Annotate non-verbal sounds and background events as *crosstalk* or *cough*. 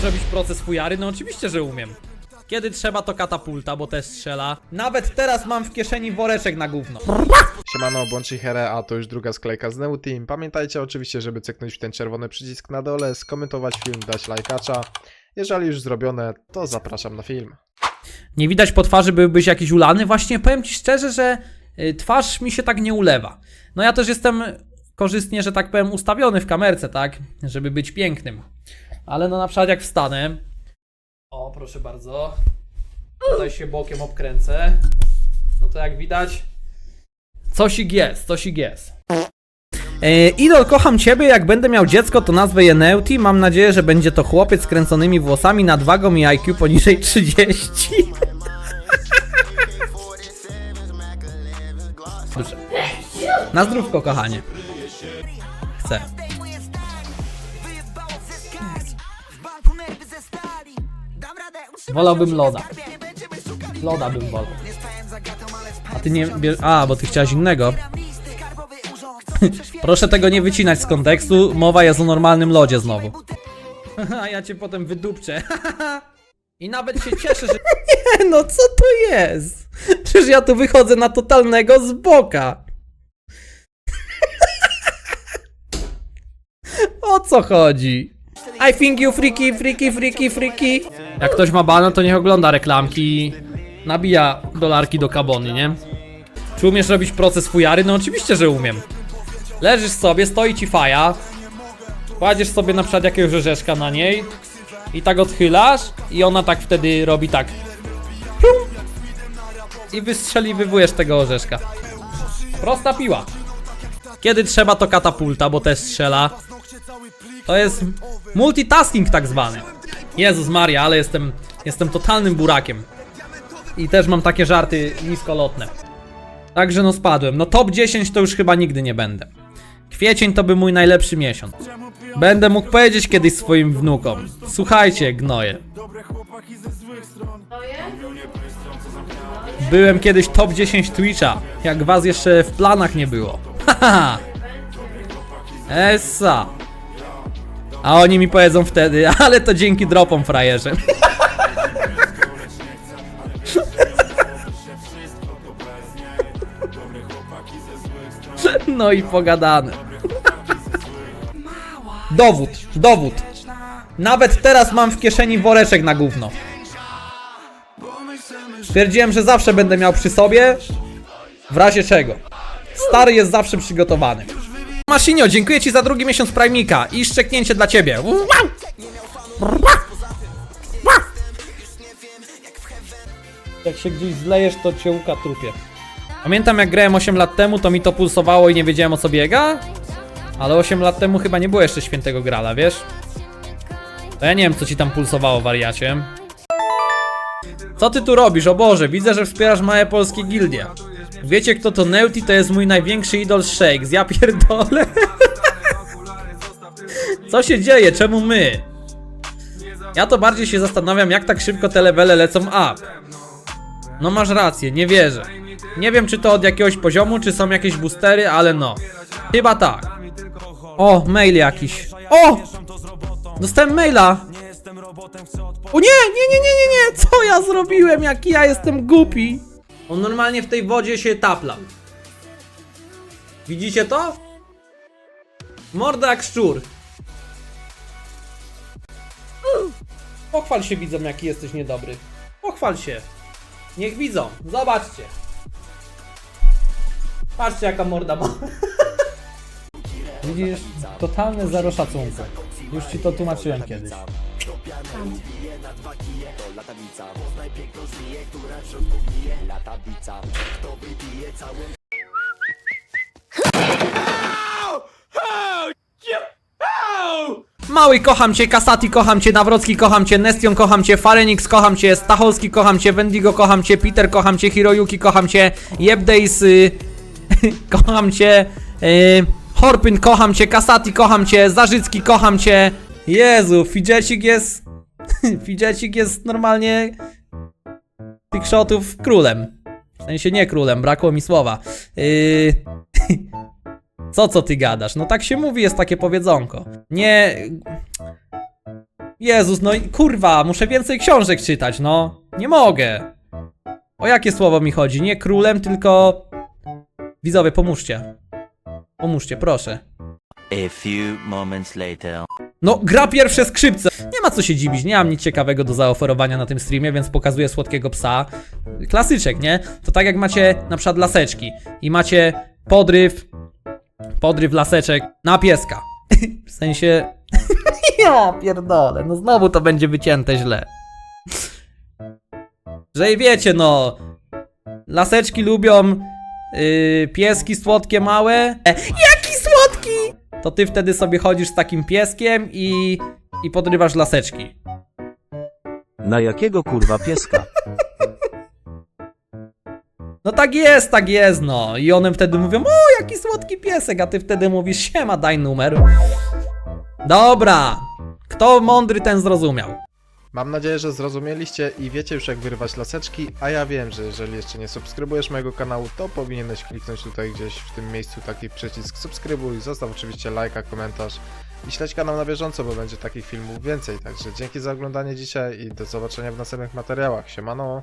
umiesz robić proces fujary? No oczywiście, że umiem. Kiedy trzeba to katapulta, bo też strzela. Nawet teraz mam w kieszeni woreczek na gówno. Siemano, bądź here, a to już druga sklejka z Neu Team. Pamiętajcie oczywiście, żeby cyknąć w ten czerwony przycisk na dole, skomentować film, dać lajkacza. Jeżeli już zrobione, to zapraszam na film. Nie widać po twarzy, byłbyś jakiś ulany? Właśnie powiem ci szczerze, że y, twarz mi się tak nie ulewa. No ja też jestem korzystnie, że tak powiem, ustawiony w kamerce, tak? Żeby być pięknym. Ale no na przykład jak wstanę. O, proszę bardzo. Tutaj się bokiem obkręcę. No to jak widać. Cosik jest, cosik jest. E, Idol, kocham ciebie. Jak będę miał dziecko, to nazwę je Neuti. Mam nadzieję, że będzie to chłopiec z kręconymi włosami, nadwagą i IQ poniżej 30. *laughs* Dobrze. Na zdrówko, kochanie. Chcę. Wolałbym loda. Loda bym wolał. A ty nie bierz... A, bo ty chciałaś innego. *laughs* Proszę tego nie wycinać z kontekstu. Mowa jest o normalnym lodzie znowu. *laughs* A ja cię potem wydupczę. *laughs* I nawet się cieszę, że. Nie, no co to jest? Przecież ja tu wychodzę na totalnego z boka. O co chodzi? I think you freaky, freaky, freaky, freaky. Jak ktoś ma bana, to niech ogląda reklamki i nabija dolarki do kabony, nie? Czy umiesz robić proces fujary? No oczywiście, że umiem. Leżysz sobie, stoi ci faja. Kładziesz sobie na przykład jakiegoś orzeszka na niej i tak odchylasz i ona tak wtedy robi tak. I wystrzeliwujesz tego orzeszka. Prosta piła. Kiedy trzeba to katapulta, bo też strzela. To jest multitasking tak zwany. Jezus Maria, ale jestem, jestem totalnym burakiem. I też mam takie żarty niskolotne. Także no spadłem. No top 10 to już chyba nigdy nie będę. Kwiecień to by mój najlepszy miesiąc. Będę mógł powiedzieć kiedyś swoim wnukom. Słuchajcie, gnoje. Byłem kiedyś top 10 Twitcha, jak was jeszcze w planach nie było. *laughs* Haha. Essa. A oni mi powiedzą wtedy, *laughs* ale to dzięki dropom frajerze. No i pogadane. Dowód, dowód. Nawet teraz mam w kieszeni woreczek na gówno. Stwierdziłem, że zawsze będę miał przy sobie. W razie czego. Stary jest zawsze przygotowany. Maszinio, dziękuję Ci za drugi miesiąc Primika i szczeknięcie dla Ciebie. Jak się gdzieś zlejesz, to Cię łuka trupie. Pamiętam jak grałem 8 lat temu, to mi to pulsowało i nie wiedziałem o co biega. Ale 8 lat temu chyba nie było jeszcze świętego grala, wiesz? To ja nie wiem co ci tam pulsowało, wariacie. Co ty tu robisz? O Boże, widzę, że wspierasz małe polskie gildie. Wiecie kto to Neuti? To jest mój największy idol Shakes. Ja pierdolę. Co się dzieje? Czemu my? Ja to bardziej się zastanawiam, jak tak szybko te levele lecą up. No masz rację, nie wierzę. Nie wiem, czy to od jakiegoś poziomu, czy są jakieś boostery, ale no. Chyba tak. O, mail jakiś. O! Dostałem maila. O nie, nie, nie, nie, nie, nie! Co ja zrobiłem? Jaki ja jestem głupi. On normalnie w tej wodzie się tapla. Widzicie to? Morda jak szczur. Pochwal się widzom, jaki jesteś niedobry. Pochwal się. Niech widzą. Zobaczcie. Patrzcie jaka morda ma. *laughs* Widzisz? Totalne zero szacunku. Już ci to tłumaczyłem kiedyś. Mały kocham cię, Kasati kocham cię, Nawrocki kocham cię, Nestion kocham cię, Farenix kocham cię, Stacholski kocham cię, Wendigo kocham cię, Peter kocham cię, Hiroyuki kocham cię, Jebdays y, kocham cię, y, Horpyn kocham cię, Kasati kocham cię, Zarzycki kocham cię. Jezu, Fidżecik jest... *laughs* Fidżecik jest normalnie... Tych shotów królem. W sensie nie królem, brakło mi słowa. Yy... *laughs* Co, co ty gadasz? No tak się mówi, jest takie powiedzonko. Nie... Jezus, no kurwa, muszę więcej książek czytać, no. Nie mogę. O jakie słowo mi chodzi? Nie królem, tylko... Widzowie, pomóżcie. Pomóżcie, proszę. A few moments later. No, gra pierwsze skrzypce. Nie ma co się dziwić, nie mam nic ciekawego do zaoferowania na tym streamie, więc pokazuję słodkiego psa. Klasyczek, nie? To tak jak macie na przykład laseczki i macie podryw, podryw laseczek na pieska. *laughs* w sensie... *laughs* ja pierdolę, no znowu to będzie wycięte źle. Że i wiecie, no... Laseczki lubią yy, pieski słodkie małe. E, jaki! To ty wtedy sobie chodzisz z takim pieskiem i, i podrywasz laseczki. Na jakiego kurwa pieska? No tak jest, tak jest, no. I one wtedy mówią, o jaki słodki piesek, a ty wtedy mówisz, siema, daj numer. Dobra, kto mądry, ten zrozumiał. Mam nadzieję, że zrozumieliście i wiecie już jak wyrywać laseczki, a ja wiem, że jeżeli jeszcze nie subskrybujesz mojego kanału, to powinieneś kliknąć tutaj gdzieś w tym miejscu taki przycisk subskrybuj, zostaw oczywiście lajka, komentarz i śledź kanał na bieżąco, bo będzie takich filmów więcej. Także dzięki za oglądanie dzisiaj i do zobaczenia w następnych materiałach. Siemano!